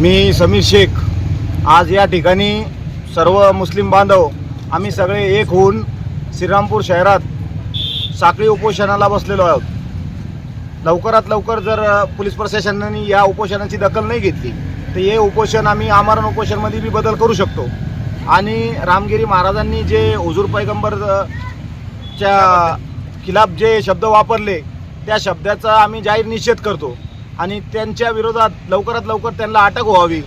मी समीर शेख. आज या ठिकाणी सर्व मुस्लिम बांधव आम्ही सगळे एक होऊन श्रीरामपूर शहरात साखळी उपोषणाला बसलेलो आहोत. लवकरात लवकर जर पोलीस प्रशासनाने या उपोषणाची दखल नाही घेतली तर हे उपोषण आम्ही आमरण उपोषणमध्ये बी बदल करू शकतो. आणि रामगिरी महाराजांनी जे हुजूर पैगंबर च्या खिलाफ जे शब्द वापरले त्या शब्दाचा आम्ही जाहीर निषेध करतो. आणि त्यांच्या विरोधात लवकरात लवकर त्यांना अटक व्हावी.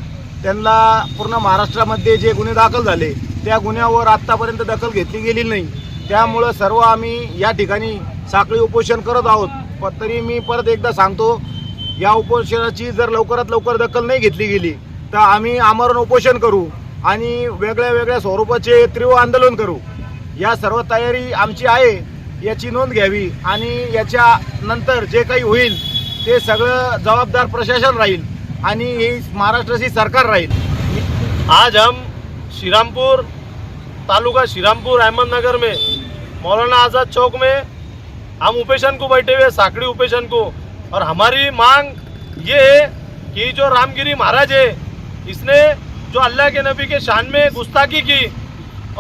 त्यांना पूर्ण महाराष्ट्रामध्ये जे गुन्हे दाखल झाले त्या गुन्ह्यावर आत्तापर्यंत दखल घेतली गेली नाही. त्यामुळं सर्व आम्ही या ठिकाणी साखळी उपोषण करत आहोत. पण तरी मी परत एकदा सांगतो या उपोषणाची जर लवकरात लवकर दखल नाही घेतली गेली तर आम्ही आमरण उपोषण करू आणि वेगळ्या वेगळ्या स्वरूपाचे तीव्र आंदोलन करू. या सर्व तयारी आमची आहे याची नोंद घ्यावी आणि याच्या नंतर जे काही होईल ते सगळं जबाबदार प्रशासन राहील आणि हे महाराष्ट्राची सरकार राहील. आज हम श्रीरामपुर तालुका श्रीरामपुर अहमदनगर में मौलाना आज़ाद चौक में हम उपेशन को बैठे हुए साकड़ी उपेशन को। और हमारी मांग ये है कि जो रामगिरी महाराज है इसने जो अल्लाह के नबी के शान में गुस्ताखी की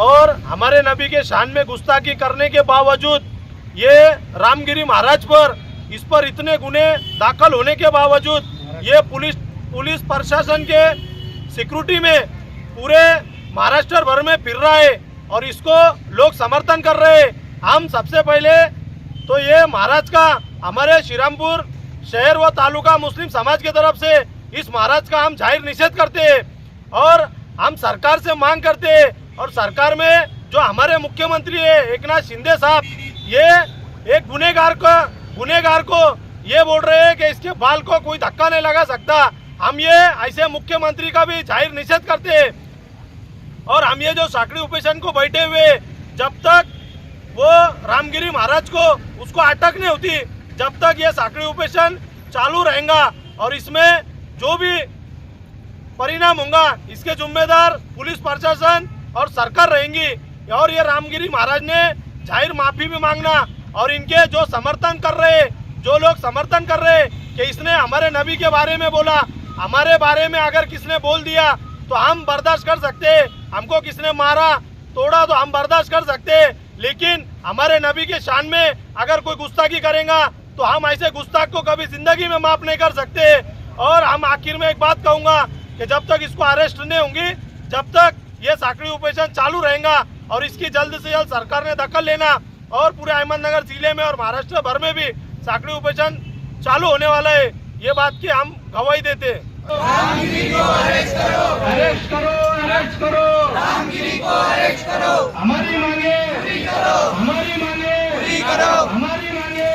और हमारे नबी के शान में गुस्ताखी करने के बावजूद ये रामगिरी महाराज पर इस पर इतने गुने दाखिल होने के बावजूद ये पुलिस पुलिस प्रशासन के सिक्योरिटी में पूरे महाराष्ट्र भर में फिर रहा है और इसको लोग समर्थन कर रहे हैं। हम सबसे पहले तो ये महाराज का, हमारे श्रीरामपुर शहर व तालुका मुस्लिम समाज की तरफ़ से इस महाराज का हम ज़ाहिर निषेध करते हैं और हम सरकार से मांग करते हैं और सरकार में जो हमारे मुख्यमंत्री है एक नाथ शिंदे साहब, ये एक गुनेगार को गुनेगार को ये बोल रहे हैं कि इसके बाल को कोई धक्का नहीं लगा सकता। हम ये ऐसे मुख्यमंत्री का भी ज़ाहिर निषेध करते हैं। और हम ये जो साकड़ी उपेशन को बैठे हुए, जब तक वो रामगिरी महाराज को, उसको अटक नहीं होती, जब तक ये साकड़ी उपेशन चालू रहेगा और इसमें जो भी परिणाम होगा, इसके जिम्मेदार पुलिस प्रशासन और सरकार रहेंगी। और ये रामगिरी महाराज ने ज़ाहिर माफ़ी भी मांगना और इनके जो समर्थन कर रहे, जो लोग समर्थन कर रहे कि इसने हमारे नबी के बारे में बोला, हमारे बारे में अगर किसने बोल दिया तो हम बर्दाश्त कर सकते, हमको किसने मारा, तोड़ा तो हम बर्दाश्त कर सकते, लेकिन हमारे नबी के शान में अगर कोई गुस्ताखी करेगा तो हम ऐसे गुस्ताख को कभी ज़िंदगी में माफ़ नहीं कर सकते। और हम आखिर में एक बात कहूँगा कि जब तक इसको अरेस्ट नहीं होंगी, जब तक ये साकड़ी ऑपरेशन चालू रहेगा और इसकी जल्द से जल्द सरकार ने दखल लेना और पूरे अहमदनगर जिले में और महाराष्ट्र भर में भी साकड़ी ऑपरेशन चालू होने वाला है। ये बात की हम गवाही देते हैं। हमारी मांगे हमारी मांगे हमारी मांगे।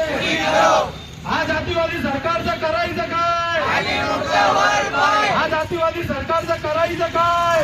हा जातीवादी सरकारचं करायचं काय? हा जातीवादी सरकारचं करायचं काय?